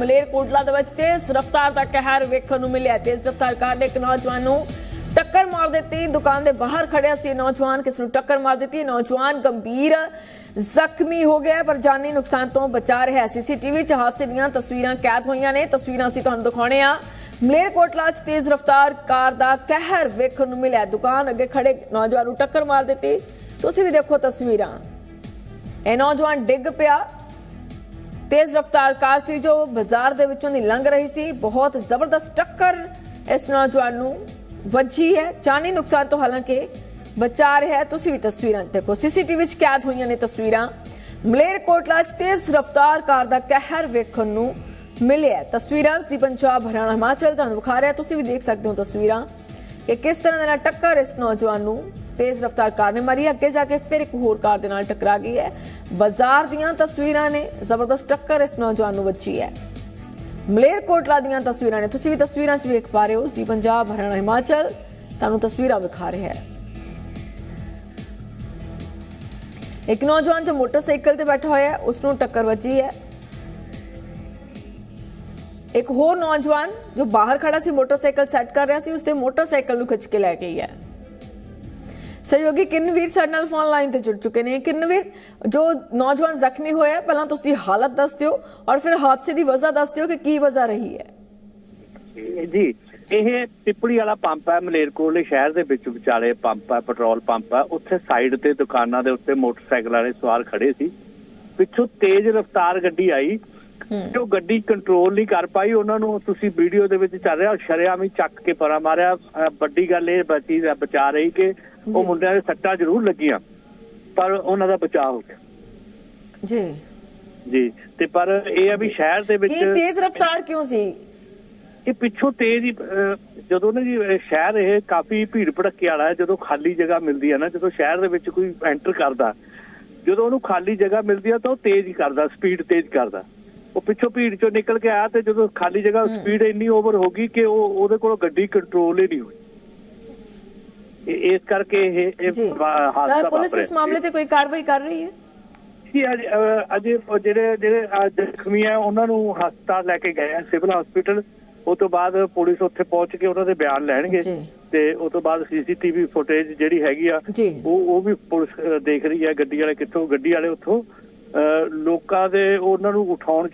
ਮਲੇਰਕੋਟਲਾ ਦੇ ਵਿੱਚ ਤੇਜ਼ ਰਫ਼ਤਾਰ ਦਾ ਕਹਿਰ ਵੇਖਣ ਨੂੰ ਮਿਲਿਆ। ਤੇਜ਼ ਰਫ਼ਤਾਰ ਕਾਰ ਨੇ ਇੱਕ ਨੌਜਵਾਨ ਨੂੰ ਟੱਕਰ ਮਾਰ ਦਿੱਤੀ। ਦੁਕਾਨ ਦੇ ਬਾਹਰ ਖੜਿਆ ਸੀ ਨੌਜਵਾਨ, ਕਿਸ ਨੂੰ ਟੱਕਰ ਮਾਰ ਦਿੱਤੀ। ਨੌਜਵਾਨ ਗੰਭੀਰ ਜ਼ਖਮੀ ਹੋ ਗਿਆ, ਪਰ ਜਾਨੀ ਨੁਕਸਾਨ ਤੋਂ ਬਚਾ ਰਿਹਾ। ਸੀਸੀਟੀਵੀ 'ਚ ਹਾਦਸੇ ਦੀਆਂ ਤਸਵੀਰਾਂ ਕੈਦ ਹੋਈਆਂ ਨੇ। ਤਸਵੀਰਾਂ ਅਸੀਂ ਤੁਹਾਨੂੰ ਦਿਖਾਉਣੇ ਆ। ਮਲੇਰਕੋਟਲਾ 'ਚ ਤੇਜ਼ ਰਫ਼ਤਾਰ ਕਾਰ ਦਾ ਕਹਿਰ ਵੇਖਣ ਨੂੰ ਮਿਲਿਆ। ਦੁਕਾਨ ਅੱਗੇ ਖੜੇ ਨੌਜਵਾਨ ਨੂੰ ਟੱਕਰ ਮਾਰ ਦਿੱਤੀ। ਤੁਸੀਂ ਵੀ ਦੇਖੋ ਤਸਵੀਰਾਂ। ਇਹ ਨੌਜਵਾਨ ਡਿੱਗ ਪਿਆ। ਤੇਜ਼ ਰਫ਼ਤਾਰ ਕਾਰ ਸੀ ਜੋ ਬਾਜ਼ਾਰ ਦੇ ਵਿੱਚੋਂ ਦੀ ਲੰਘ ਰਹੀ ਸੀ। ਬਹੁਤ ਜ਼ਬਰਦਸਤ ਟੱਕਰ ਇਸ ਨੌਜਵਾਨ ਨੂੰ ਵੱਜੀ ਹੈ। ਜਾਨੀ ਨੁਕਸਾਨ ਤੋਂ ਹਾਲਾਂਕਿ ਬਚਾ ਰਿਹਾ ਤੁਸੀਂ ਵੀ ਤਸਵੀਰਾਂ 'ਚ ਦੇਖੋ। ਸੀਸੀਟੀਵੀ 'ਚ ਕੈਦ ਹੋਈਆਂ ਨੇ ਤਸਵੀਰਾਂ। ਮਲੇਰਕੋਟਲਾ 'ਚ ਤੇਜ਼ ਰਫ਼ਤਾਰ ਕਾਰ ਦਾ ਕਹਿਰ ਵੇਖਣ ਨੂੰ ਮਿਲਿਆ ਤਸਵੀਰਾਂ ਸੀ ਪੰਜਾਬ, ਹਰਿਆਣਾ, ਹਿਮਾਚਲ ਤੁਹਾਨੂੰ ਵਿਖਾ ਰਿਹਾ। ਤੁਸੀਂ ਵੀ ਦੇਖ ਸਕਦੇ ਹੋ ਤਸਵੀਰਾਂ। ਕਿ ਕਿਸ ਤਰ੍ਹਾਂ ਦੇ ਨਾਲ ਟੱਕਰ ਇਸ ਨੌਜਵਾਨ ਨੂੰ ਤੇਜ਼ ਰਫ਼ਤਾਰ ਕਾਰ ਨੇ ਮਾਰੀ, ਅੱਗੇ ਜਾ ਕੇ ਫਿਰ ਇੱਕ ਹੋਰ ਕਾਰ ਦੇ ਨਾਲ ਟਕਰਾ ਗਈ ਹੈ। ਬਾਜ਼ਾਰ ਦੀਆਂ ਤਸਵੀਰਾਂ ਨੇ ਜ਼ਬਰਦਸਤ ਟੱਕਰ ਇਸ ਨੌਜਵਾਨ ਨੂੰ ਵੱਜੀ ਹੈ। ਮਲੇਰਕੋਟਲਾ ਦੀਆਂ ਤਸਵੀਰਾਂ ਨੇ। ਤੁਸੀਂ ਵੀ ਤਸਵੀਰਾਂ 'ਚ ਵੇਖ ਪਾ ਰਹੇ ਹੋ। ਜੀ ਪੰਜਾਬ, ਹਰਿਆਣਾ, ਹਿਮਾਚਲ ਤੁਹਾਨੂੰ ਤਸਵੀਰਾਂ ਵਿਖਾ ਰਿਹਾ ਹੈ। ਇੱਕ ਨੌਜਵਾਨ ਜੋ ਮੋਟਰਸਾਈਕਲ ਤੇ ਬੈਠਾ ਹੋਇਆ ਹੈ ਉਸ ਨੂੰ ਟੱਕਰ ਵੱਜੀ ਹੈ। ਇੱਕ ਹੋਰ ਨੌਜਵਾਨ ਜੋ ਬਾਹਰ ਖੜਾ ਸੀ, ਮੋਟਰਸਾਈਕਲ ਸੈੱਟ ਕਰ ਰਿਹਾ ਸੀ ਉਸ ਮੋਟਰਸਾਈਕਲ ਨੂੰ ਖਿੱਚ ਕੇ ਲੈ ਗਈ ਹੈ। ਸਹਿਯੋਗੀ ਕਿੰਨਵੀਰ ਸਾਡੇ ਨਾਲ ਫੋਨ ਲਾਈਨ ਤੇ ਜੁੜ ਚੁੱਕੇ ਨੇ। ਕਿੰਨਵੀਰ ਜੋ ਨੌਜਵਾਨ ਜ਼ਖਮੀ ਹੋਇਆ ਪਹਿਲਾਂ ਤੁਸੀਂ ਹਾਲਤ ਦੱਸ ਦਿਓ ਔਰ ਫਿਰ ਹਾਦਸੇ ਦੀ ਵਜ੍ਹਾ ਦੱਸ ਦਿਓ ਕਿ ਕੀ ਵਜ੍ਹਾ ਰਹੀ ਹੈ। ਜੀ, ਇਹ ਪਿੱਪੜੀ ਵਾਲਾ ਪੰਪ ਹੈ ਮਲੇਰਕੋਟਲੇ ਸ਼ਹਿਰ ਦੇ ਵਿੱਚ ਵਿਚਾਲੇ ਪੰਪ ਹੈ, ਪੈਟਰੋਲ ਪੰਪ ਹੈ। ਉੱਥੇ ਸਾਈਡ ਤੇ ਦੁਕਾਨਾਂ ਦੇ ਉੱਤੇ ਮੋਟਰਸਾਈਕਲ ਵਾਲੇ ਸਵਾਰ ਖੜੇ ਸੀ। ਪਿੱਛੋਂ ਤੇਜ਼ ਰਫ਼ਤਾਰ ਗੱਡੀ ਆਈ। ਜੋ ਗੱਡੀ ਕੰਟਰੋਲ ਨਹੀਂ ਕਰ ਪਾਈ ਉਹਨਾਂ ਨੂੰ ਤੁਸੀਂ ਵੀਡੀਓ ਦੇ ਵਿੱਚ ਚੱਲ ਰਿਹਾ ਸ਼ਰਿਆਮ ਹੀ ਚੱਕ ਕੇ ਪਰਾ ਮਾਰਿਆ। ਵੱਡੀ ਗੱਲ ਇਹ ਬਚੀ ਬਚਾ ਰਹੀ ਕਿ ਉਹ। ਮੁੰਡਿਆਂ ਦੇ ਸੱਟਾਂ ਜ਼ਰੂਰ ਲੱਗੀਆਂ ਪਰ ਉਹਨਾਂ ਦਾ ਬਚਾਅ ਹੋ ਗਿਆ। ਜੀ। ਜੀ ਤੇ ਪਰ ਇਹ ਆ ਵੀ ਸ਼ਹਿਰ ਦੇ ਵਿੱਚ ਕੀ ਤੇਜ਼ ਰਫ਼ਤਾਰ ਕਿਉਂ ਸੀ? ਇਹ ਪਿੱਛੋਂ ਤੇਜ਼ ਹੀ ਜਦੋਂ ਨਾ ਜੀ ਸ਼ਹਿਰ ਇਹ ਕਾਫੀ ਭੀੜ ਭੜੱਕੇ ਵਾਲਾ ਹੈ ਜਦੋਂ ਖਾਲੀ ਜਗ੍ਹਾ ਮਿਲਦੀ ਹੈ ਨਾ ਜਦੋਂ ਸ਼ਹਿਰ ਦੇ ਵਿੱਚ ਕੋਈ ਐਂਟਰ ਕਰਦਾ ਜਦੋਂ ਉਹਨੂੰ ਖਾਲੀ ਜਗ੍ਹਾ ਮਿਲਦੀ ਹੈ ਤਾਂ ਉਹ ਤੇਜ਼ ਹੀ ਕਰਦਾ ਸਪੀਡ ਤੇਜ਼ ਕਰਦਾ। ਉਹ ਪਿੱਛੋਂ ਭੀੜ ਚੋਂ ਨਿਕਲ ਕੇ ਆਇਆ ਤੇ ਜਦੋਂ ਖਾਲੀ ਜਗ੍ਹਾ ਸਪੀਡ ਇੰਨੀ ਓਵਰ ਹੋ ਗਈ ਕਿ ਉਹ ਉਹਦੇ ਕੋਲ ਗੱਡੀ ਕੰਟਰੋਲ ਹੀ ਨਹੀਂ ਹੋਈ। ਇਸ ਕਰਕੇ ਇਹ ਹਾਦਸਾ ਤਾਂ ਪੁਲਿਸ ਇਸ। ਮਾਮਲੇ ਤੇ ਕੋਈ ਕਾਰਵਾਈ ਕਰ ਰਹੀ ਹੈ? ਜੀ ਅਜੇ ਜਿਹੜੇ ਜਿਹੜੇ ਜ਼ਖਮੀ ਆ ਉਹਨਾਂ ਨੂੰ ਹਸਪਤਾਲ ਲੈ ਕੇ ਗਏ ਆ ਸਿਵਲ ਹਸਪੀਟਲ ਉਹ ਤੋਂ ਬਾਅਦ ਪੁਲਿਸ ਉੱਥੇ ਪਹੁੰਚ ਕੇ ਉਹਨਾਂ ਦੇ ਬਿਆਨ ਲੈਣਗੇ। ਤੇ ਉਸ ਤੋਂ ਬਾਅਦ ਸੀਸੀਟੀਵੀ ਫੁਟੇਜ ਜਿਹੜੀ ਹੈਗੀ ਆ। ਉਹ ਉਹ ਵੀ ਪੁਲਿਸ ਦੇਖ ਰਹੀ ਹੈ ਗੱਡੀ ਵਾਲੇ ਕਿੱਥੋਂ ਗੱਡੀ ਵਾਲੇ ਉੱਥੋਂ। ਲੋਕਾਂ ਦੇ ਉਹਨਾਂ ਨੂੰ ਉਠਾਉਣ ਚ